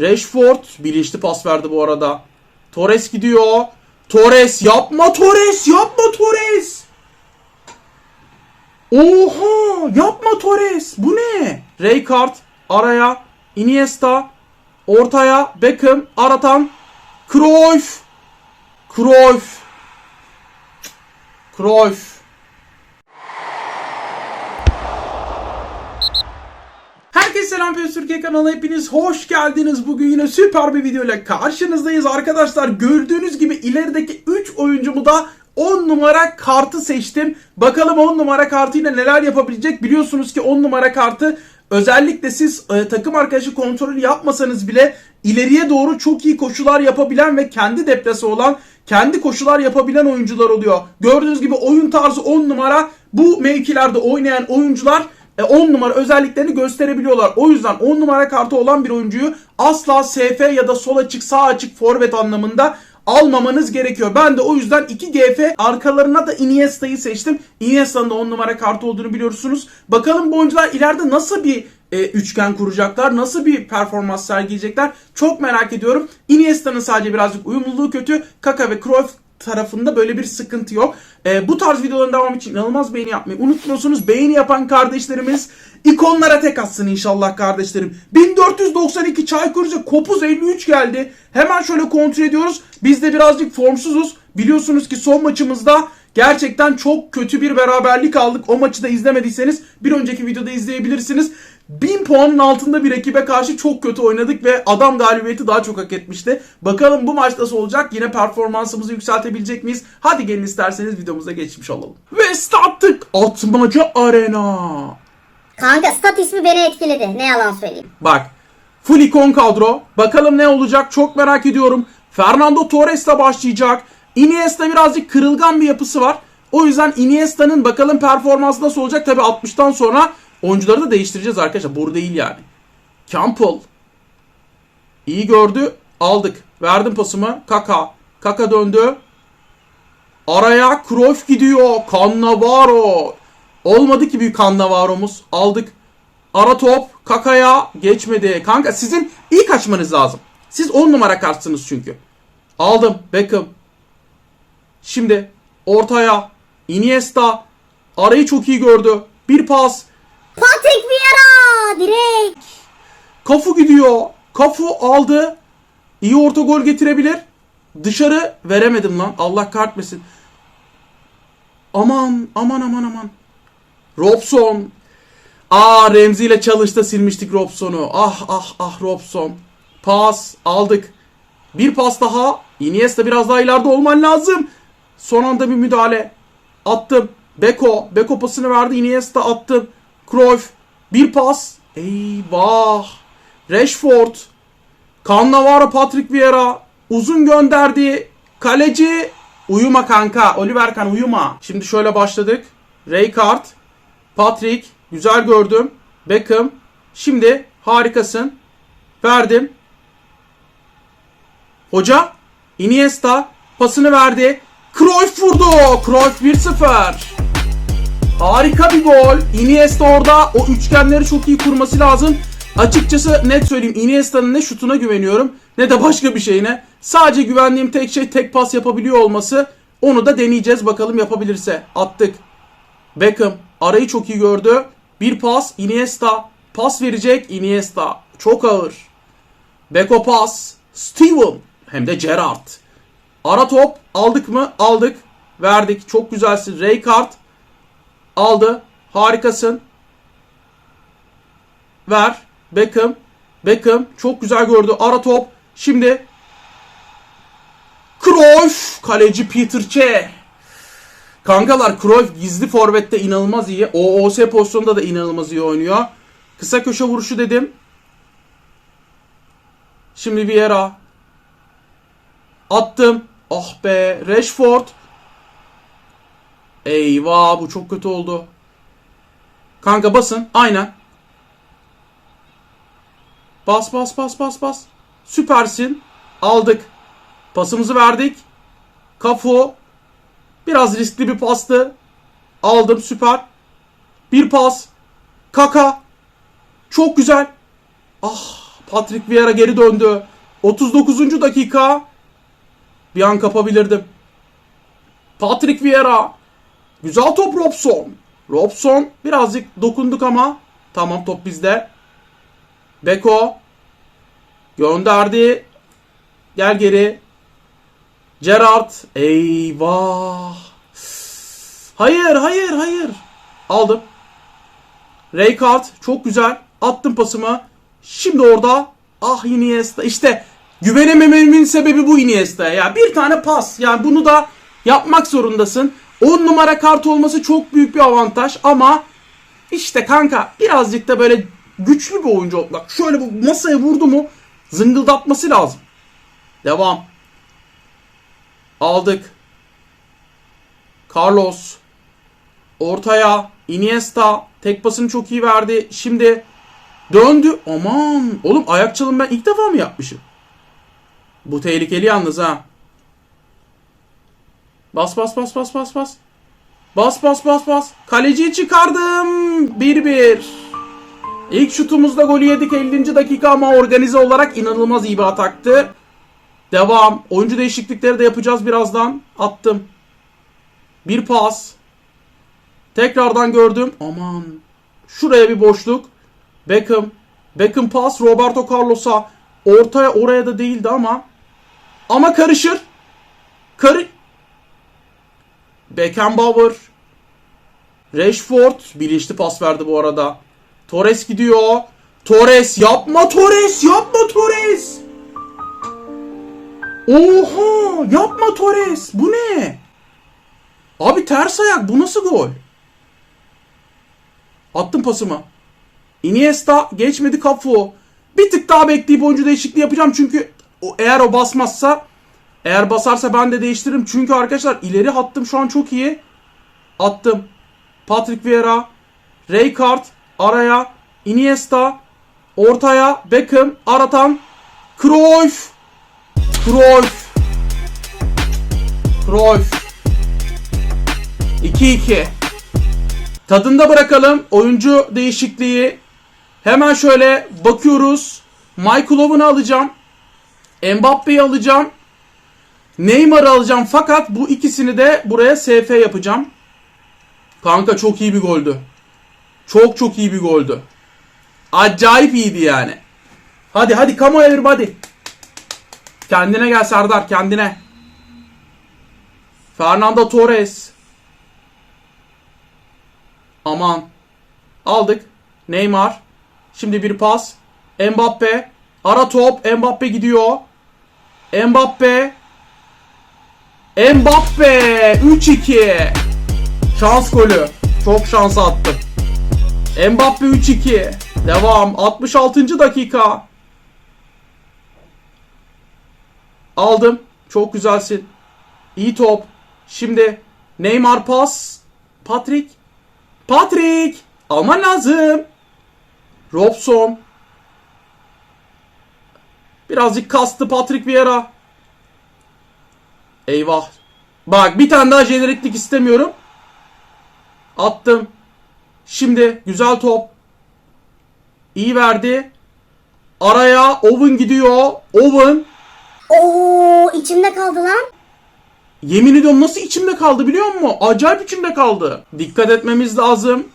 Rashford bilinçli pas verdi bu arada. Torres gidiyor. Torres yapma Torres yapma Torres. Oha yapma Torres. Bu ne? Rijkaard araya Iniesta ortaya Beckham aratan Cruyff Cruyff Cruyff PS Türkiye kanalına hepiniz hoş geldiniz. Bugün yine süper bir video ile karşınızdayız arkadaşlar. Gördüğünüz gibi ilerideki 3 oyuncumu da 10 numara kartı seçtim. Bakalım 10 numara kartıyla neler yapabilecek. Biliyorsunuz ki 10 numara kartı özellikle siz e, takım arkadaşı kontrolü yapmasanız bile ileriye doğru çok iyi koşular yapabilen ve kendi depresi olan kendi koşular yapabilen oyuncular oluyor. Gördüğünüz gibi oyun tarzı 10 numara. Bu mevkilerde oynayan oyuncular 10 numara özelliklerini gösterebiliyorlar. O yüzden 10 numara kartı olan bir oyuncuyu asla SF ya da sol açık sağ açık forvet anlamında almamanız gerekiyor. Ben de o yüzden 2 GF arkalarına da Iniesta'yı seçtim. Iniesta'nın da 10 numara kartı olduğunu biliyorsunuz. Bakalım bu oyuncular ileride nasıl bir e, üçgen kuracaklar? Nasıl bir performans sergileyecekler? Çok merak ediyorum. Iniesta'nın sadece birazcık uyumluluğu kötü. Kaka ve Cruyff tarafında böyle bir sıkıntı yok. Ee, bu tarz videoların devamı için inanılmaz beğeni yapmayı unutmuyorsunuz. Beğeni yapan kardeşlerimiz ikonlara tek atsın inşallah kardeşlerim. 1492 Çaykurca Kopuz 53 geldi. Hemen şöyle kontrol ediyoruz. Biz de birazcık formsuzuz. Biliyorsunuz ki son maçımızda gerçekten çok kötü bir beraberlik aldık. O maçı da izlemediyseniz bir önceki videoda izleyebilirsiniz. 1000 puanın altında bir ekibe karşı çok kötü oynadık ve adam galibiyeti daha çok hak etmişti. Bakalım bu maç nasıl olacak? Yine performansımızı yükseltebilecek miyiz? Hadi gelin isterseniz videomuza geçmiş olalım. Ve starttık. Atmaca Arena. Kanka stat ismi beni etkiledi. Ne yalan söyleyeyim. Bak. Full ikon kadro. Bakalım ne olacak çok merak ediyorum. Fernando Torres'le başlayacak. Iniesta birazcık kırılgan bir yapısı var. O yüzden Iniesta'nın bakalım performansı nasıl olacak. Tabi 60'tan sonra oyuncuları da değiştireceğiz arkadaşlar. Burada değil yani. Campbell. İyi gördü. Aldık. Verdim pasımı. Kaka. Kaka döndü. Araya Cruyff gidiyor. Cannavaro. Olmadı ki büyük Cannavaro'muz. Aldık. Ara top Kaka'ya geçmedi. Kanka sizin iyi kaçmanız lazım. Siz 10 numara kartsınız çünkü. Aldım Beckham. Şimdi ortaya Iniesta arayı çok iyi gördü. Bir pas. Patrick Vieira direkt. Kafu gidiyor. Kafu aldı. İyi orta gol getirebilir. Dışarı veremedim lan. Allah kahretmesin. Aman aman aman aman. Robson. Aa Remzi ile çalışta silmiştik Robson'u. Ah ah ah Robson. Pas aldık. Bir pas daha. Iniesta biraz daha ileride olman lazım. Son anda bir müdahale. Attım. Beko. Beko pasını verdi. Iniesta attım. Cruyff. Bir pas. Eyvah. Rashford. Cannavaro Patrick Vieira. Uzun gönderdi. Kaleci. Uyuma kanka. Oliver Kahn uyuma. Şimdi şöyle başladık. Rijkaard. Patrick. Güzel gördüm. Beckham. Şimdi harikasın. Verdim. Hoca. Iniesta. Pasını verdi. Cruyff vurdu. Cruyff 1-0. Harika bir gol. Iniesta orada o üçgenleri çok iyi kurması lazım. Açıkçası net söyleyeyim Iniesta'nın ne şutuna güveniyorum ne de başka bir şeyine. Sadece güvendiğim tek şey tek pas yapabiliyor olması. Onu da deneyeceğiz bakalım yapabilirse. Attık. Beckham arayı çok iyi gördü. Bir pas Iniesta. Pas verecek Iniesta. Çok ağır. Beko pas. Steven. Hem de Gerrard. Ara top aldık mı? Aldık. Verdik. Çok güzelsin. Rijkaard. Aldı. Harikasın. Ver. Beckham. Beckham. Çok güzel gördü. Ara top. Şimdi. Cruyff. Kaleci Peter Çe. Kankalar Cruyff gizli forvette inanılmaz iyi. OOS pozisyonunda da inanılmaz iyi oynuyor. Kısa köşe vuruşu dedim. Şimdi Vieira. Attım. Ah be. Rashford. Eyvah bu çok kötü oldu. Kanka basın. Aynen. Bas bas bas bas bas. Süpersin. Aldık. Pasımızı verdik. Kafu. Biraz riskli bir pastı. Aldım süper. Bir pas. Kaka. Çok güzel. Ah Patrick Vieira geri döndü. 39. dakika. Bir an kapabilirdim. Patrick Vieira. Güzel top Robson. Robson birazcık dokunduk ama. Tamam top bizde. Beko. Gönderdi. Gel geri. Gerard. Eyvah. Hayır hayır hayır. Aldım. Raykart çok güzel. Attım pasımı. Şimdi orada ah Iniesta. İşte güvenemememin sebebi bu Iniesta. Ya bir tane pas. Yani bunu da yapmak zorundasın. 10 numara kart olması çok büyük bir avantaj ama işte kanka birazcık da böyle güçlü bir oyuncu olmak. Şöyle bu masaya vurdu mu zıngıldatması lazım. Devam. Aldık. Carlos. Ortaya. Iniesta. Tek pasını çok iyi verdi. Şimdi döndü. Aman. Oğlum ayak çalım ben ilk defa mı yapmışım? Bu tehlikeli yalnız ha. Bas bas bas bas bas bas. Bas bas bas bas. Kaleciyi çıkardım. 1-1. İlk şutumuzda golü yedik 50. dakika ama organize olarak inanılmaz iyi bir ataktı. Devam. Oyuncu değişiklikleri de yapacağız birazdan. Attım. Bir pas. Tekrardan gördüm. Aman. Şuraya bir boşluk. Beckham. Beckham pas Roberto Carlos'a. Ortaya oraya da değildi ama. Ama karışır. Karı... Beckenbauer. Rashford. Bilinçli pas verdi bu arada. Torres gidiyor. Torres yapma Torres yapma Torres. Oha yapma Torres. Bu ne? Abi ters ayak bu nasıl gol? Attım pasımı. Iniesta geçmedi Cafu. Bir tık daha bekleyip oyuncu değişikliği yapacağım çünkü o, eğer o basmazsa eğer basarsa ben de değiştiririm. Çünkü arkadaşlar ileri hattım şu an çok iyi. Attım. Patrick Vieira, Rijkaard araya, Iniesta ortaya, Beckham aratan Cruyff. Cruyff. Cruyff. 2-2. Tadında bırakalım oyuncu değişikliği. Hemen şöyle bakıyoruz. Michael Owen'ı alacağım. Mbappe'yi alacağım. Neymar'ı alacağım fakat bu ikisini de buraya SF yapacağım. Kanka çok iyi bir goldü. Çok çok iyi bir goldü. Acayip iyiydi yani. Hadi hadi come on everybody. Kendine gel Serdar kendine. Fernando Torres. Aman. Aldık. Neymar. Şimdi bir pas. Mbappe. Ara top. Mbappe gidiyor. Mbappe. Mbappe. 3-2. Şans golü. Çok şans attı. Mbappe 3-2. Devam. 66. dakika. Aldım. Çok güzelsin. İyi top. Şimdi Neymar pas. Patrick. Patrick. Alman lazım. Robson. Birazcık kastı Patrick Vieira. Eyvah. Bak bir tane daha jeneriklik istemiyorum. Attım. Şimdi güzel top. İyi verdi. Araya Owen gidiyor. Owen. Oo içimde kaldı lan. Yemin ediyorum nasıl içimde kaldı biliyor musun? Acayip içimde kaldı. Dikkat etmemiz lazım.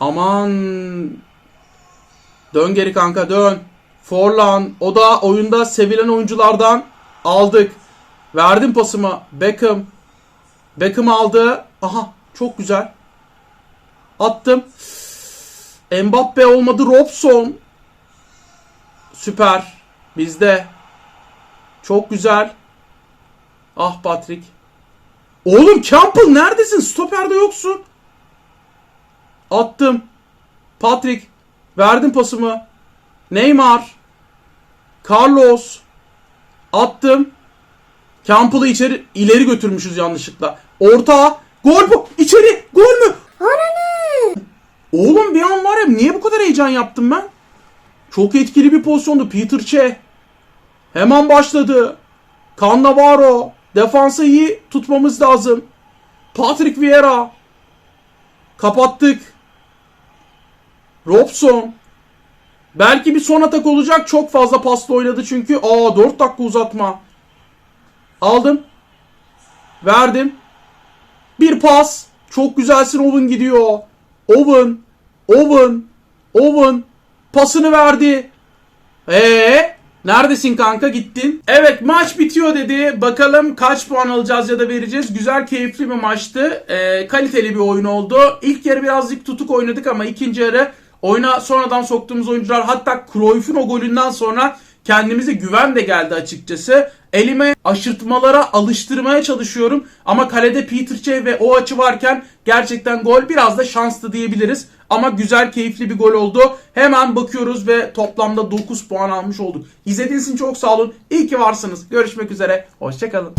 Aman. Dön geri kanka dön. Forlan. O da oyunda sevilen oyunculardan aldık. Verdim pasımı. Beckham. Beckham aldı. Aha çok güzel. Attım. Mbappe olmadı. Robson. Süper. Bizde. Çok güzel. Ah Patrick. Oğlum Campbell neredesin? Stoperde yoksun. Attım. Patrick. Verdim pasımı. Neymar. Carlos. Attım. Campbell'ı içeri ileri götürmüşüz yanlışlıkla. Orta. Gol bu. İçeri. Gol mü? Ananı. Oğlum bir an var ya niye bu kadar heyecan yaptım ben? Çok etkili bir pozisyondu. Peter Che. Hemen başladı. Cannavaro. Defansı iyi tutmamız lazım. Patrick Vieira. Kapattık. Robson. Belki bir son atak olacak. Çok fazla pasla oynadı çünkü. Aa 4 dakika uzatma. Aldım. Verdim. Bir pas. Çok güzelsin Owen gidiyor. Owen. Owen. Owen. Pasını verdi. Eee? Neredesin kanka gittin? Evet maç bitiyor dedi. Bakalım kaç puan alacağız ya da vereceğiz. Güzel keyifli bir maçtı. Ee, kaliteli bir oyun oldu. İlk yarı birazcık tutuk oynadık ama ikinci yarı oyuna sonradan soktuğumuz oyuncular hatta Cruyff'un o golünden sonra kendimize güven de geldi açıkçası. Elime aşırtmalara alıştırmaya çalışıyorum. Ama kalede Peter Cech ve o açı varken gerçekten gol biraz da şanslı diyebiliriz. Ama güzel keyifli bir gol oldu. Hemen bakıyoruz ve toplamda 9 puan almış olduk. İzlediğiniz için çok sağ olun. İyi ki varsınız. Görüşmek üzere. Hoşçakalın.